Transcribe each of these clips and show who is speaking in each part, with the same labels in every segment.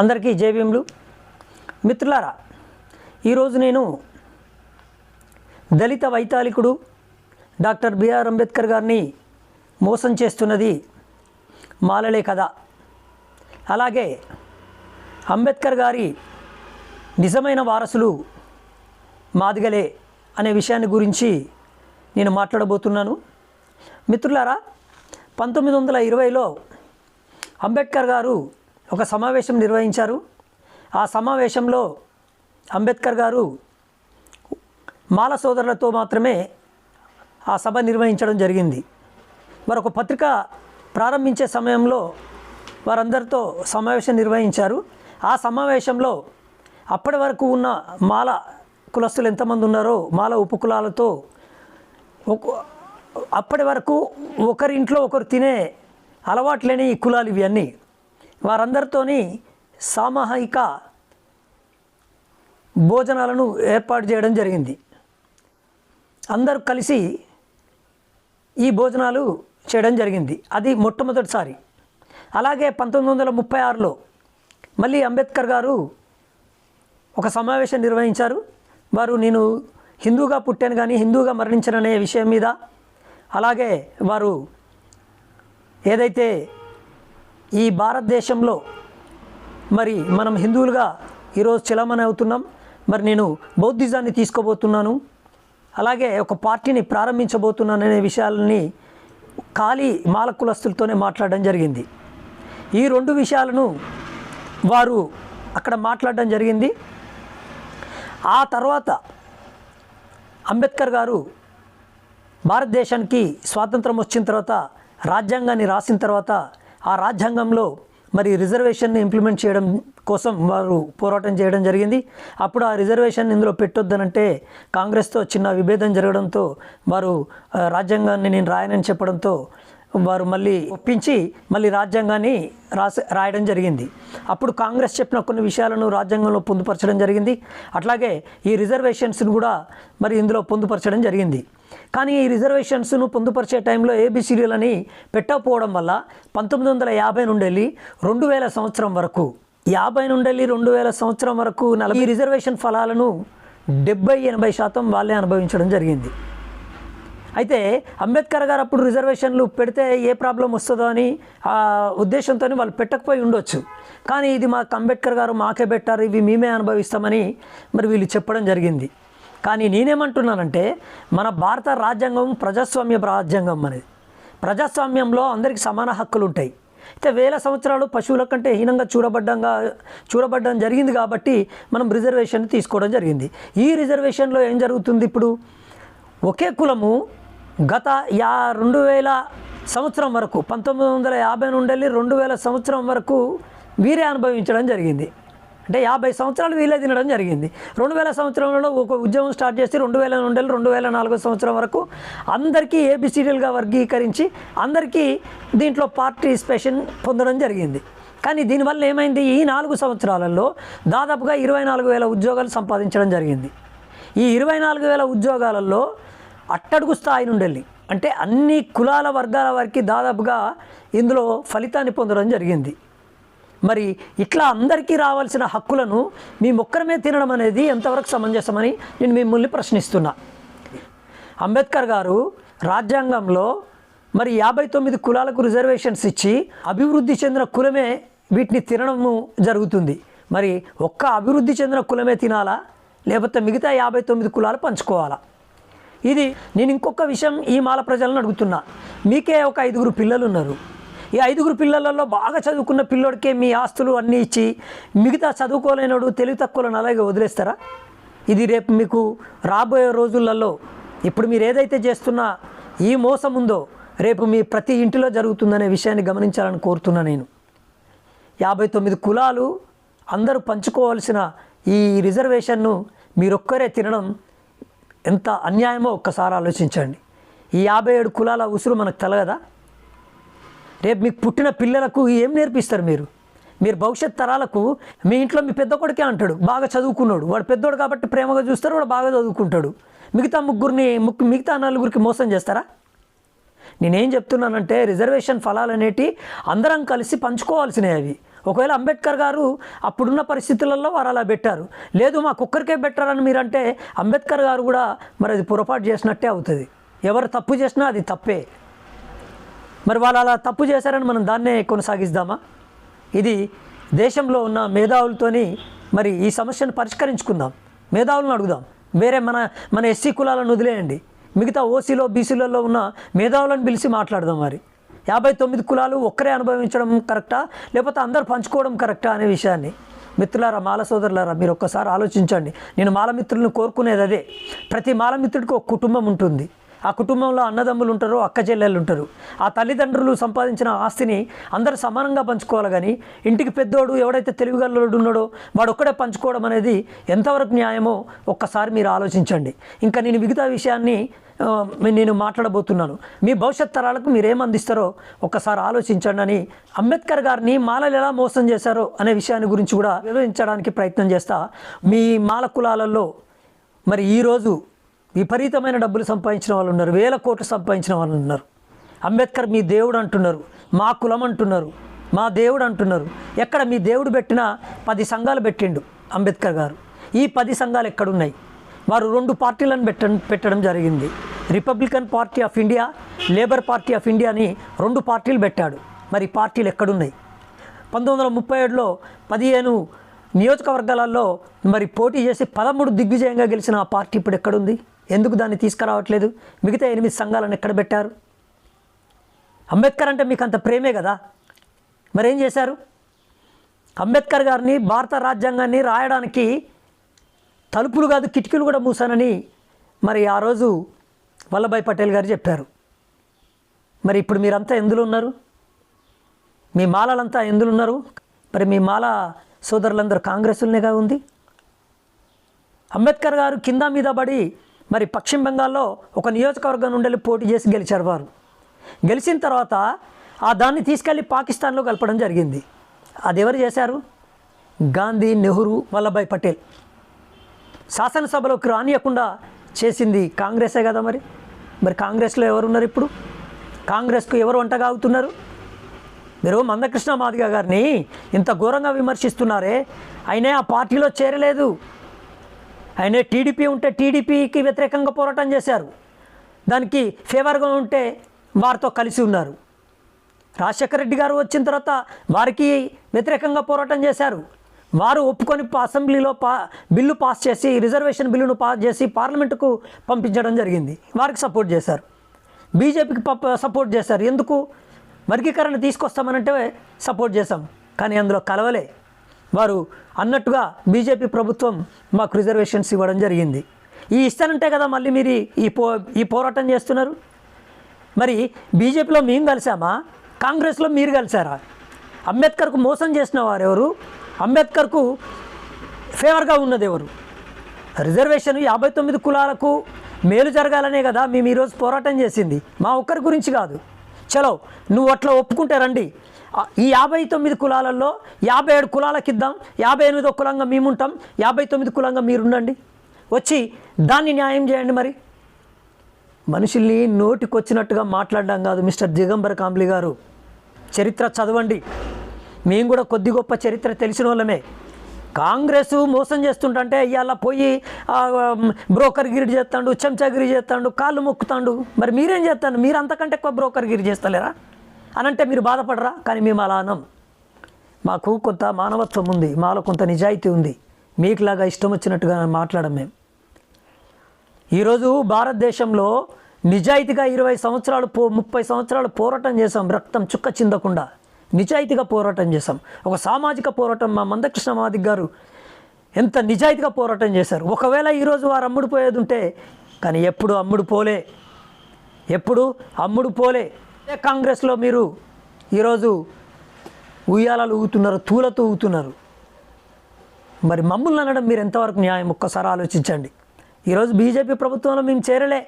Speaker 1: అందరికీ జేబీఎంలు మిత్రులారా ఈరోజు నేను దళిత వైతాళికుడు డాక్టర్ బిఆర్ అంబేద్కర్ గారిని మోసం చేస్తున్నది మాలలే కదా. అలాగే అంబేద్కర్ గారి నిజమైన వారసులు మాదిగలే అనే విషయాన్ని గురించి నేను మాట్లాడబోతున్నాను. మిత్రులారా పంతొమ్మిది వందల ఇరవైలో అంబేద్కర్ గారు ఒక సమావేశం నిర్వహించారు. ఆ సమావేశంలో అంబేద్కర్ గారు మాల సోదరులతో మాత్రమే ఆ సభ నిర్వహించడం జరిగింది. మరొక పత్రిక ప్రారంభించే సమయంలో వారందరితో సమావేశం నిర్వహించారు. ఆ సమావేశంలో అప్పటి వరకు ఉన్న మాల కులస్తులు ఎంతమంది ఉన్నారో మాల ఉపకులాలతో ఒక అప్పటి వరకు ఒకరింట్లో ఒకరు తినే అలవాట్లేని ఈ కులాలు ఇవన్నీ వారందరితోని సామూహిక భోజనాలను ఏర్పాటు చేయడం జరిగింది. అందరూ కలిసి ఈ భోజనాలు చేయడం జరిగింది. అది మొట్టమొదటిసారి. అలాగే పంతొమ్మిది వందల ముప్పై ఆరులో మళ్ళీ అంబేద్కర్ గారు ఒక సమావేశం నిర్వహించారు. వారు నేను హిందూగా పుట్టాను కానీ హిందూగా మరణించననే విషయం మీద అలాగే వారు ఏదైతే ఈ భారతదేశంలో మరి మనం హిందువులుగా ఈరోజు చలమని అవుతున్నాం. మరి నేను బౌద్ధిజాన్ని తీసుకోబోతున్నాను. అలాగే ఒక పార్టీని ప్రారంభించబోతున్నాను అనే విషయాలని ఖాళీ మాలకులస్తులతోనే మాట్లాడడం జరిగింది. ఈ రెండు విషయాలను వారు అక్కడ మాట్లాడడం జరిగింది. ఆ తర్వాత అంబేద్కర్ గారు భారతదేశానికి స్వాతంత్రం వచ్చిన తర్వాత రాజ్యాంగాన్ని రాసిన తర్వాత ఆ రాజ్యాంగంలో మరి రిజర్వేషన్ని ఇంప్లిమెంట్ చేయడం కోసం వారు పోరాటం చేయడం జరిగింది. అప్పుడు ఆ రిజర్వేషన్ ఇందులో పెట్టొద్దనంటే కాంగ్రెస్తో చిన్న విభేదం జరగడంతో వారు రాజ్యాంగాన్ని నేను రాయనని చెప్పడంతో వారు మళ్ళీ ఒప్పించి మళ్ళీ రాజ్యాంగాన్ని రాసి రాయడం జరిగింది. అప్పుడు కాంగ్రెస్ చెప్పిన కొన్ని విషయాలను రాజ్యాంగంలో పొందుపరచడం జరిగింది. అట్లాగే ఈ రిజర్వేషన్స్ను కూడా మరి ఇందులో పొందుపరచడం జరిగింది. కానీ ఈ రిజర్వేషన్స్ను పొందుపరిచే టైంలో ఏబిసిడీలు అని పెట్టకపోవడం వల్ల పంతొమ్మిది వందల యాభై నుండి వెళ్ళి రెండు వేల సంవత్సరం వరకు యాభై నుండి వెళ్ళి రెండు వేల సంవత్సరం వరకు నలభై రిజర్వేషన్ ఫలాలను డెబ్బై ఎనభై శాతం వాళ్ళే అనుభవించడం జరిగింది. అయితే అంబేద్కర్ గారు అప్పుడు రిజర్వేషన్లు పెడితే ఏ ప్రాబ్లం వస్తుందో అని ఆ ఉద్దేశంతో వాళ్ళు పెట్టకపోయి ఉండొచ్చు. కానీ ఇది మాకు అంబేద్కర్ గారు మాకే పెట్టారు ఇవి మేమే అనుభవిస్తామని మరి వీళ్ళు చెప్పడం జరిగింది. కానీ నేనేమంటున్నానంటే మన భారత రాజ్యాంగం ప్రజాస్వామ్య రాజ్యాంగం అనేది. ప్రజాస్వామ్యంలో అందరికీ సమాన హక్కులు ఉంటాయి. అయితే వేల సంవత్సరాలు పశువుల కంటే హీనంగా చూడబడ్డంగా చూడబడ్డం జరిగింది కాబట్టి మనం రిజర్వేషన్ తీసుకోవడం జరిగింది. ఈ రిజర్వేషన్లో ఏం జరుగుతుంది ఇప్పుడు? ఒకే కులము గత యా రెండు వేల సంవత్సరం వరకు పంతొమ్మిది వందల యాభై నుండి రెండు వేల సంవత్సరం వరకు వీరే అనుభవించడం జరిగింది. అంటే యాభై సంవత్సరాలు వీళ్ళే తినడం జరిగింది. రెండు వేల సంవత్సరంలో ఒక ఉద్యమం స్టార్ట్ చేసి రెండు వేల నుండి రెండు వేల నాలుగో సంవత్సరం వరకు అందరికీ ఏబిసిడీలుగా వర్గీకరించి అందరికీ దీంట్లో పార్టిసిపేషన్ పొందడం జరిగింది. కానీ దీనివల్ల ఏమైంది? ఈ నాలుగు సంవత్సరాలలో దాదాపుగా ఇరవై నాలుగు వేల ఉద్యోగాలు సంపాదించడం జరిగింది. ఈ ఇరవై నాలుగు వేల ఉద్యోగాలలో అట్టడుగు స్థాయి నుండి వెళ్ళి. అంటే అన్ని కులాల వర్గాల వారికి దాదాపుగా ఇందులో ఫలితాన్ని పొందడం జరిగింది. మరి ఇట్లా అందరికీ రావాల్సిన హక్కులను మీ ఒక్కరమే తినడం అనేది ఎంతవరకు సమంజసమని నేను మిమ్మల్ని ప్రశ్నిస్తున్నా. అంబేద్కర్ గారు రాజ్యాంగంలో మరి యాభై తొమ్మిది కులాలకు రిజర్వేషన్స్ ఇచ్చి అభివృద్ధి చెందిన కులమే వీటిని తినడము జరుగుతుంది. మరి ఒక్క అభివృద్ధి చెందిన కులమే తినాలా? లేకపోతే మిగతా యాభై తొమ్మిది కులాలు పంచుకోవాలా? ఇది నేను ఇంకొక విషయం ఈ మాల ప్రజలను అడుగుతున్నా. మీకే ఒక ఐదుగురు పిల్లలు ఉన్నారు ఈ ఐదుగురు పిల్లలలో బాగా చదువుకున్న పిల్లోడికే మీ ఆస్తులు అన్నీ ఇచ్చి మిగతా చదువుకోలేనోడు తెలివి తక్కువలను అలాగే వదిలేస్తారా? ఇది రేపు మీకు రాబోయే రోజులలో ఇప్పుడు మీరు ఏదైతే చేస్తున్న ఈ మోసం ఉందో రేపు మీ ప్రతి ఇంటిలో జరుగుతుందనే విషయాన్ని గమనించాలని కోరుతున్నా నేను. యాభై తొమ్మిది కులాలు అందరూ పంచుకోవాల్సిన ఈ రిజర్వేషన్ను మీరొక్కరే తినడం ఎంత అన్యాయమో ఒక్కసారి ఆలోచించండి. ఈ యాభై ఏడు కులాల ఉసురు మనకు తెలగదా? రేపు మీకు పుట్టిన పిల్లలకు ఏం నేర్పిస్తారు మీరు? మీరు భవిష్యత్ తరాలకు మీ ఇంట్లో మీ పెద్ద కొడుకే అంటాడు బాగా చదువుకున్నాడు. వాడు పెద్దోడు కాబట్టి ప్రేమగా చూస్తారు వాడు బాగా చదువుకుంటాడు. మిగతా ముగ్గురిని ముక్కు మిగతా నలుగురికి మోసం చేస్తారా? నేనేం చెప్తున్నానంటే రిజర్వేషన్ ఫలాలు అనేటి అందరం కలిసి పంచుకోవాల్సినవి అవి. ఒకవేళ అంబేద్కర్ గారు అప్పుడున్న పరిస్థితులలో వారు అలా పెట్టారు. లేదు మా కుక్కర్కే పెట్టారని మీరంటే అంబేద్కర్ గారు కూడా మరి అది పొరపాటు చేసినట్టే అవుతుంది. ఎవరు తప్పు చేసినా అది తప్పే. మరి వాళ్ళు అలా తప్పు చేశారని మనం దాన్నే కొనసాగిద్దామా? ఇది దేశంలో ఉన్న మేధావులతోని మరి ఈ సమస్యను పరిష్కరించుకుందాం. మేధావులను అడుగుదాం. వేరే మన మన ఎస్సీ కులాలను వదిలేయండి. మిగతా ఓసీలో బీసీలలో ఉన్న మేధావులను పిలిచి మాట్లాడదాం మరి. యాభై తొమ్మిది కులాలు ఒక్కరే అనుభవించడం కరెక్టా? లేకపోతే అందరు పంచుకోవడం కరెక్టా అనే విషయాన్ని? మిత్రులారా మాల సోదరులారా మీరు ఒక్కసారి ఆలోచించండి. నేను మాల మిత్రులను కోరుకునేది అదే. ప్రతి మాల మిత్రుడికి ఒక కుటుంబం ఉంటుంది. ఆ కుటుంబంలో అన్నదమ్ములు ఉంటారు అక్క చెల్లెళ్ళు ఉంటారు. ఆ తల్లిదండ్రులు సంపాదించిన ఆస్తిని అందరు సమానంగా పంచుకోవాలి కానీ ఇంటికి పెద్దోడు ఎవడైతే తెలివిగల్లోడు ఉన్నాడో వాడు ఒక్కడే పంచుకోవడం అనేది ఎంతవరకు న్యాయమో ఒక్కసారి మీరు ఆలోచించండి. ఇంకా నేను మిగతా విషయాన్ని నేను మాట్లాడబోతున్నాను. మీ భవిష్యత్ తరాలకు మీరేమందిస్తారో అందిస్తారో ఒక్కసారి ఆలోచించండి అని అంబేద్కర్ గారిని మాలలు ఎలా మోసం చేశారో అనే విషయాన్ని గురించి కూడా వివరించడానికి ప్రయత్నం చేస్తా. మీ మాల కులాలలో మరి ఈరోజు విపరీతమైన డబ్బులు సంపాదించిన వాళ్ళు ఉన్నారు వేల కోట్లు సంపాదించిన వాళ్ళు ఉన్నారు. అంబేద్కర్ మీ దేవుడు అంటున్నారు మా కులం అంటున్నారు మా దేవుడు అంటున్నారు. ఎక్కడ మీ దేవుడు పెట్టిన పది సంఘాలు పెట్టిండు అంబేద్కర్ గారు. ఈ పది సంఘాలు ఎక్కడున్నాయి? వారు రెండు పార్టీలను పెట్ట పెట్టడం జరిగింది. Republican party of India Labour party of India అని రెండు పార్టీలు పెట్టాడు. మరి పార్టీలు ఎక్కడున్నాయి? పంతొమ్మిది వందల ముప్పై ఏడులో పదిహేను నియోజకవర్గాలలో మరి పోటీ చేసి పదమూడు దిగ్విజయంగా గెలిచిన ఆ పార్టీ ఇప్పుడు ఎక్కడుంది? ఎందుకు దాన్ని తీసుకురావట్లేదు? మిగతా ఎనిమిది సంఘాలను ఎక్కడ పెట్టారు? అంబేద్కర్ అంటే మీకు అంత ప్రేమే కదా? మరేం చేశారు? అంబేద్కర్ గారిని భారత రాజ్యాంగాన్ని రాయడానికి తలుపులు కాదు కిటికీలు కూడా మూసానని మరి ఆ రోజు వల్లభాయ్ పటేల్ గారు చెప్పారు. మరి ఇప్పుడు మీరంతా ఎందులో ఉన్నారు? మీ మాలలంతా ఎందులో ఉన్నారు? మరి మీ మాల సోదరులందరూ కాంగ్రెస్లోనేగా ఉంది? అంబేద్కర్ గారు కింద మీద పడి మరి పశ్చిమ బెంగాల్లో ఒక నియోజకవర్గం నుండి పోటీ చేసి గెలిచారు వారు. గెలిచిన తర్వాత ఆ దాన్ని తీసుకెళ్ళి పాకిస్తాన్లో కలపడం జరిగింది. అది ఎవరు చేశారు? గాంధీ నెహ్రూ వల్లభాయ్ పటేల్. శాసనసభలోకి రానియకుండా చేసింది కాంగ్రెసే కదా మరి. మరి కాంగ్రెస్లో ఎవరు ఉన్నారు ఇప్పుడు? కాంగ్రెస్కు ఎవరు వంటగా అవుతున్నారు మీరు మందకృష్ణ మాదిగ గారిని ఇంత ఘోరంగా విమర్శిస్తున్నారే. అయినా ఆ పార్టీలో చేరలేదు. ఆయన టీడీపీ ఉంటే టీడీపీకి వ్యతిరేకంగా పోరాటం చేశారు. దానికి ఫేవర్గా ఉంటే వారితో కలిసి ఉన్నారు. రాజశేఖర రెడ్డి గారు వచ్చిన తర్వాత వారికి వ్యతిరేకంగా పోరాటం చేశారు. వారు ఒప్పుకొని అసెంబ్లీలో పా బిల్లు పాస్ చేసి రిజర్వేషన్ బిల్లును పాస్ చేసి పార్లమెంటుకు పంపించడం జరిగింది. వారికి సపోర్ట్ చేశారు. బీజేపీకి పప్ప సపోర్ట్ చేశారు. ఎందుకు? వర్గీకరణ తీసుకొస్తామనంటే సపోర్ట్ చేశాం. కానీ అందులో కలవలే. వారు అన్నట్టుగా బీజేపీ ప్రభుత్వం మాకు రిజర్వేషన్స్ ఇవ్వడం జరిగింది. ఈ ఇస్తానంటే కదా మళ్ళీ మీరు ఈ పో ఈ పోరాటం చేస్తున్నారు? మరి బీజేపీలో మేము కలిసామా? కాంగ్రెస్లో మీరు కలిసారా? అంబేద్కర్కు మోసం చేసిన వారు ఎవరు అంబేద్కర్కు ఫేవర్గా ఉన్నది ఎవరు? రిజర్వేషన్ యాభై తొమ్మిది కులాలకు మేలు జరగాలనే కదా మేము ఈరోజు పోరాటం చేసింది. మా ఒక్కరి గురించి కాదు. చలో నువ్వు అట్లా ఒప్పుకుంటే రండి. ఈ యాభై తొమ్మిది కులాలలో యాభై ఏడు కులాలకు ఇద్దాం యాభై ఎనిమిదో కులంగా మేముంటాం యాభై తొమ్మిది కులంగా మీరుండండి. వచ్చి దాన్ని న్యాయం చేయండి మరి. మనుషుల్ని నోటికొచ్చినట్టుగా మాట్లాడడం కాదు మిస్టర్ దిగంబర్ కాంబ్లీ గారు. చరిత్ర చదవండి. మేము కూడా కొద్ది గొప్ప చరిత్ర తెలిసిన వాళ్ళమే. కాంగ్రెస్ మోసం చేస్తుంటే ఇవాళ పోయి బ్రోకర్ గిరి చేస్తాడు చెంచాగిరి చేస్తాడు కాళ్ళు మొక్కుతాడు. మరి మీరేం చేస్తాను మీరు అంతకంటే ఎక్కువ బ్రోకర్ గిరి చేస్తలేరా? అనంటే మీరు బాధపడరా? కానీ మేము అలా అనం. మాకు కొంత మానవత్వం ఉంది మాలో కొంత నిజాయితీ ఉంది. మీకులాగా ఇష్టం వచ్చినట్టుగా మాట్లాడం మేము ఈరోజు భారతదేశంలో నిజాయితీగా ఇరవై సంవత్సరాలు పో ముప్పై సంవత్సరాలు పోరాటం చేసాం రక్తం చుక్క చిందకుండా. నిజాయితీగా పోరాటం చేశాం. ఒక సామాజిక పోరాటం మా మందకృష్ణ మాదిక్ గారు ఎంత నిజాయితీగా పోరాటం చేశారు. ఒకవేళ ఈరోజు వారు అమ్ముడు పోయేది ఉంటే కానీ ఎప్పుడు అమ్ముడు పోలే. ఎప్పుడు అమ్ముడు పోలే. కాంగ్రెస్లో మీరు ఈరోజు ఉయ్యాలలు ఊగుతున్నారు తూలతో ఊగుతున్నారు? మరి మమ్మల్ని అనడం మీరు ఎంతవరకు న్యాయం? ఒక్కసారి ఆలోచించండి. ఈరోజు బీజేపీ ప్రభుత్వంలో మేము చేరలే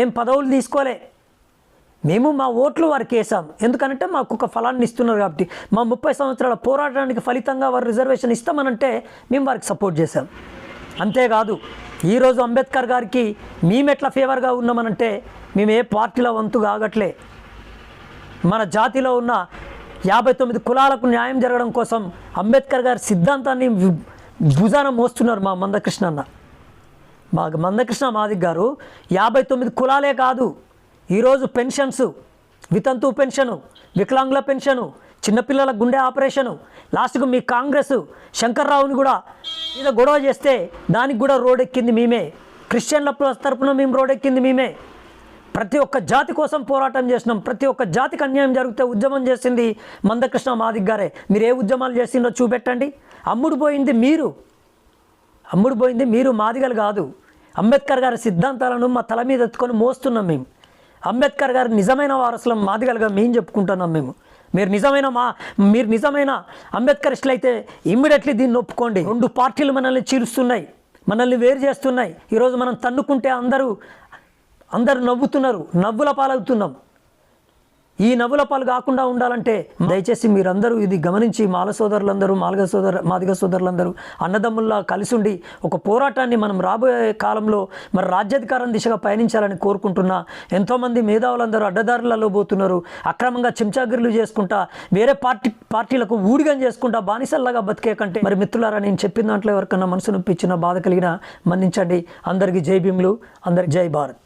Speaker 1: ఏం పదవులు తీసుకోలే. మేము మా ఓట్లు వారికి వేసాం. ఎందుకంటే మాకు ఒక ఫలాన్ని ఇస్తున్నారు కాబట్టి మా ముప్పై సంవత్సరాల పోరాటానికి ఫలితంగా వారు రిజర్వేషన్ ఇస్తామనంటే మేము వారికి సపోర్ట్ చేశాం. అంతేకాదు ఈరోజు అంబేద్కర్ గారికి మేము ఎట్లా ఫేవర్గా ఉన్నామనంటే మేము ఏ పార్టీలో వంతు కాగట్లే మన జాతిలో ఉన్న యాభై తొమ్మిది కులాలకు న్యాయం జరగడం కోసం అంబేద్కర్ గారి సిద్ధాంతాన్ని భుజాన మోస్తున్నారు మా మందకృష్ణ అన్న. మా మందకృష్ణ మాదిక్ గారు యాభై తొమ్మిది కులాలే కాదు ఈరోజు పెన్షన్స్ వితంతు పెన్షను వికలాంగుల పెన్షను చిన్నపిల్లల గుండె ఆపరేషను లాస్ట్కు మీ కాంగ్రెస్ శంకర్రావుని కూడా మీద గొడవ చేస్తే దానికి కూడా రోడ్ ఎక్కింది మేమే. క్రిస్టియన్ల తరపున మేము రోడ్ ఎక్కింది మేమే. ప్రతి ఒక్క జాతి కోసం పోరాటం చేసినాం. ప్రతి ఒక్క జాతికి అన్యాయం జరిగితే ఉద్యమం చేసింది మందకృష్ణ మాదిక్ గారే. మీరు ఏ ఉద్యమాలు చేసిందో చూపెట్టండి. అమ్ముడు పోయింది మీరు. అమ్ముడు పోయింది మీరు మాదిగలు కాదు. అంబేద్కర్ గారి సిద్ధాంతాలను మా తల మీద ఎత్తుకొని మోస్తున్నాం మేము. అంబేద్కర్ గారి నిజమైన వారసులం మాదిగలుగా మేము చెప్పుకుంటున్నాం మేము. మీరు నిజమైన మా మీరు నిజమైన అంబేద్కరిస్టులు అయితే ఇమ్మీడియట్లీ దీన్ని ఒప్పుకోండి. రెండు పార్టీలు మనల్ని చీలుస్తున్నాయి. మనల్ని వేరు చేస్తున్నాయి. ఈరోజు మనం తన్నుకుంటే అందరూ అందరూ నవ్వుతున్నారు నవ్వుల పాలవుతున్నాం. ఈ నవ్వుల పాలు కాకుండా ఉండాలంటే దయచేసి మీరందరూ ఇది గమనించి మాల సోదరులందరూ మాలగ సోదరు మాదిగ సోదరులందరూ అన్నదమ్ముల్లా కలిసి ఉండి ఒక పోరాటాన్ని మనం రాబోయే కాలంలో మరి రాజ్యాధికారం దిశగా పయనించాలని కోరుకుంటున్నా. ఎంతోమంది మేధావులందరూ అడ్డదారులలో పోతున్నారు అక్రమంగా చెంచాగిరులు చేసుకుంటా వేరే పార్టీ పార్టీలకు ఊడిగం చేసుకుంటా బానిసల్లాగా బతికే కంటే మరి మిత్రులారా నేను చెప్పిన దాంట్లో ఎవరికన్నా మనసు నొప్పించిన బాధ కలిగిన మన్నించండి. అందరికీ జై భీములు అందరికి జై భారత్.